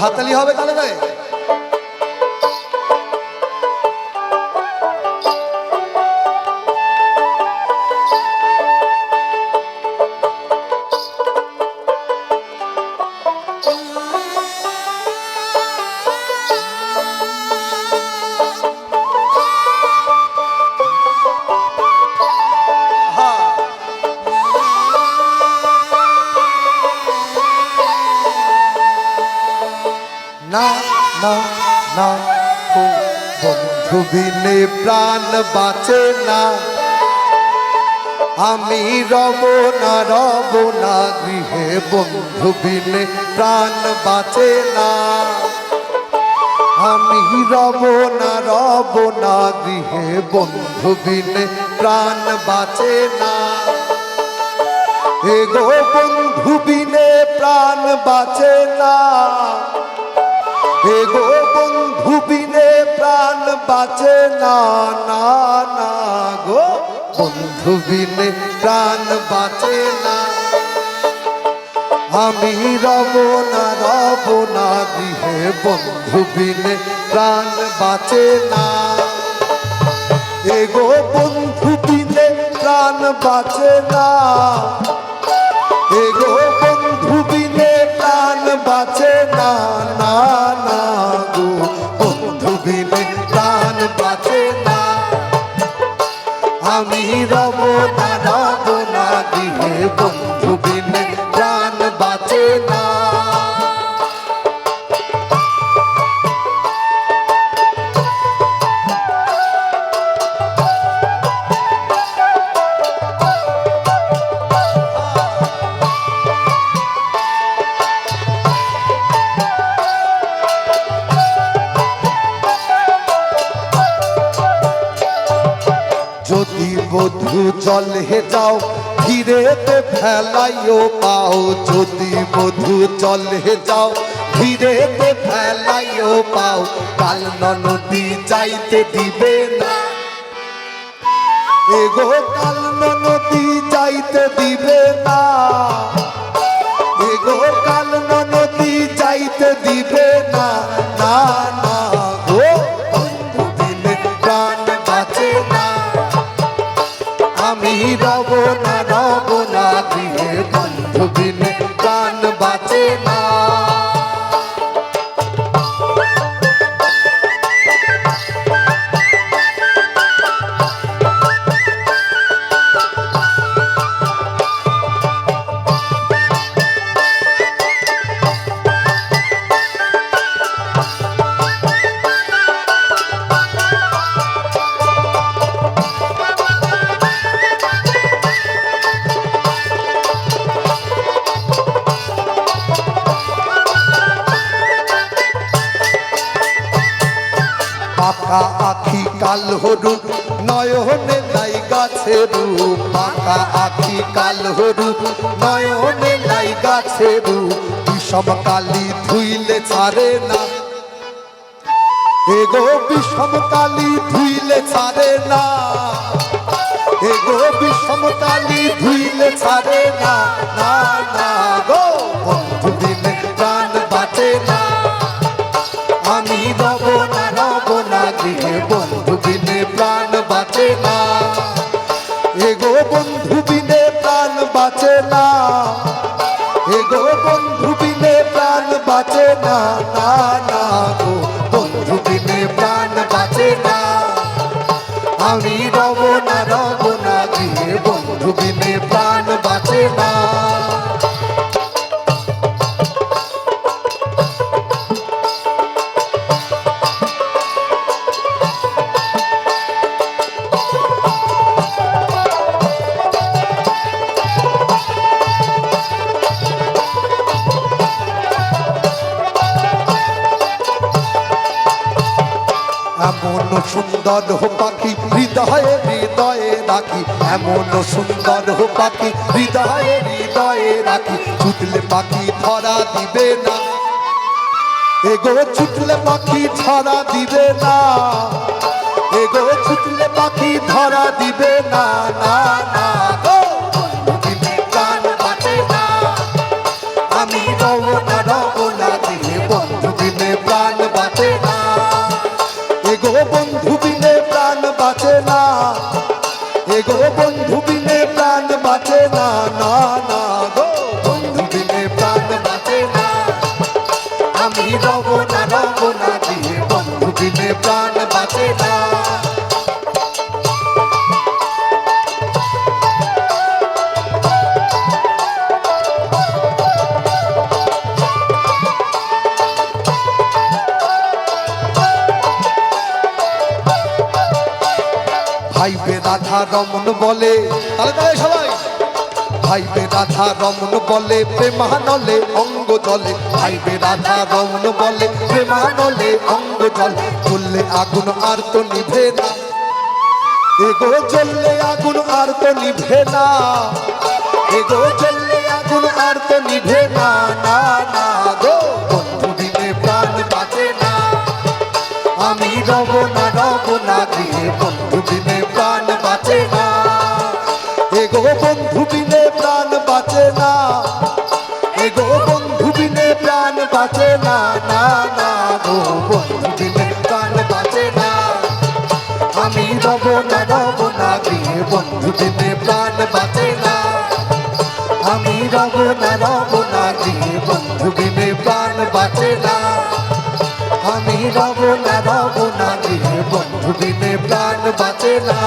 হাতালি হবে তাহলে গায়ে না না না বন্ধু বিনে প্রাণ বাঁচে না। আমি রব না রব না, গৃহে বন্ধু বিনে প্রাণ বাঁচে না। আমি রব না রব না, গৃহে বন্ধু বিনে প্রাণ বাঁচে না। এগো বন্ধু বিনে প্রাণ বাঁচে না। এগো বন্ধু, বিনে প্রাণ বাঁচে না না না গো। বন্ধু, বিনে প্রাণ বাঁচে না। আমি রব না রব না গৃহে বন্ধু, বিনে প্রাণ বাঁচে না। এগো বন্ধু, বিনে প্রাণ বাঁচে না। এগো বন্ধু, বিনে প্রাণ বাঁচে না। গো বন্ধু বধু জলে যাও। ধীরেতে ফেলাইও পাও। যদি বধু জলে যাও। ধীরেতে ফেলাইও পাও। কাল নদী যাইতে দিবে না। এগো কাল নদী যাইতে দিবে না। আমি পাকা আখি কাল হরুপ নয়নে লাই গাছে রূপ পাকা আখি কাল হরুপ নয়নে লাই গাছে রূপ বিষম কালি ধুইলে ছাড়ে না। এগো বিষম কালি ধুইলে ছাড়ে না। এগো বিষম কালি ধুইলে ছাড়ে না না এগো বন্ধু বিনে প্রাণ বাঁচে না। এগো বন্ধু বিনে প্রাণ বাঁচে না না না গো। বন্ধু বিনে প্রাণ বাঁচে না। আমি রব না রব না গিয়ে বন্ধু বিনে প্রাণ বাঁচে না। এমন সুন্দর হো পাখি, হৃদয়ে হৃদয়ে রাখি। এমন সুন্দর হো পাখি, হৃদয়ে হৃদয়ে রাখি। ছুটলে পাখি ধরা দিবে না। এগো, ছুটলে পাখি ধরা দিবে না। এগো, ছুটলে পাখি ধরা দিবে না না না ভাইবে রাধা রমন বলে। তাহলে তাহলে সবাই। ভাইবে রাধা রমন বলে, প্রেমানলে অঙ্গ জলে। ভাইবে রাধা রমন বলে, প্রেমানলে অঙ্গ জলে। চললে আগুন আর তো নিভে না। এগো চললে আগুন আর তো নিভে না। এগো চললে আগুন আর তো নিভে না না না গো। বন্ধু দিনে প্রাণ বাঁচে না। আমি রব না রব না দিয়ে বন্ধু না এগো বন্ধু বিনে প্রাণ বাঁচে না। এগো বন্ধু বিনে প্রাণ বাঁচে না না না গো বন্ধু বিনে প্রাণ বাঁচে না। আমি রব না রব না দিয়ে বন্ধু বিনে প্রাণ বাঁচে না। আমি রব না রব না দিয়ে বন্ধু বিনে প্রাণ বাঁচে না। আমি রব না রব না দিয়ে বন্ধু বিনে প্রাণ বাঁচে না।